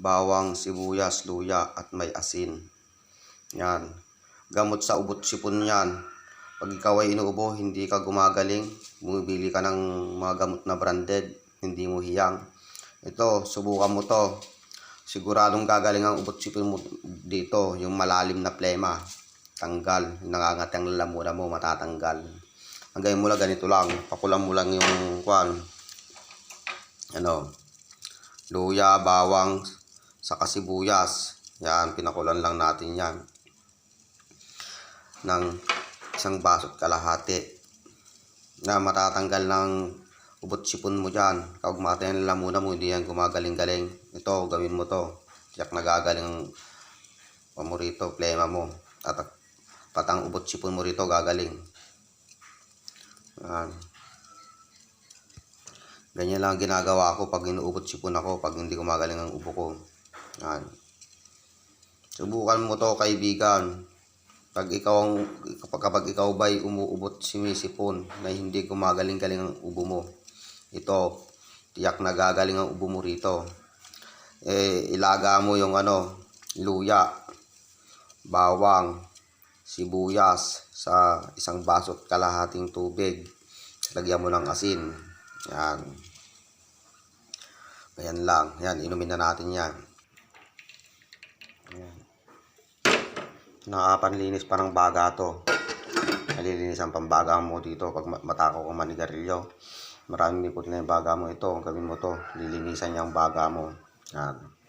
bawang, sibuyas, luya at may asin. Yan. Gamot sa ubot sipon yan. Pag ikaw ay inuubo, hindi ka gumagaling, bumibili ka ng mga gamot na branded, hindi mo hiyang. Ito, subukan mo to. Siguradong gagaling ang ubot sipon mo dito, yung malalim na plema. Tanggal, yung nangangat ang lalamunan mo, matatanggal. Ang gawin mo lang ganito lang, pakulan mo lang yung kwan. Ano, luya, bawang, saka sibuyas. Yan, pinakulan lang natin yan. Ng isang baso at kalahati. Na matatanggal ng ubot sipon mo dyan. Kaugmata yan lang muna mo, hindi yan gumagaling-galing. Ito, gawin mo to. Tiyak nagagaling ang mo rito, plema mo. At patang ubot sipon mo rito, gagaling. Yan. Ganyan lang ang ginagawa ko pag inuubot sipon ako, pag hindi gumagaling ang ubo ko. Yan. Subukan mo to kaibigan. Pag ikaw ang kapag ikaw ba'y umuubot simisipon na hindi gumagaling-galing ang ubo mo. Ito, tiyak na gagaling ang ubo mo rito. Eh, ilaga mo yung ano, luya, bawang, sibuyas sa isang baso at kalahating tubig. Lagyan mo ng asin. Yan. Ayan lang. Yan, inumin na natin yan. Ayan. Nakapanlinis pa ng baga to. Nalilinis ang pambaga mo dito pag ma- matakaw ka manigarilyo. Maraming nipot na yung baga mo ito. Gawin mo to. Lilinisan niya ang baga mo. Yan.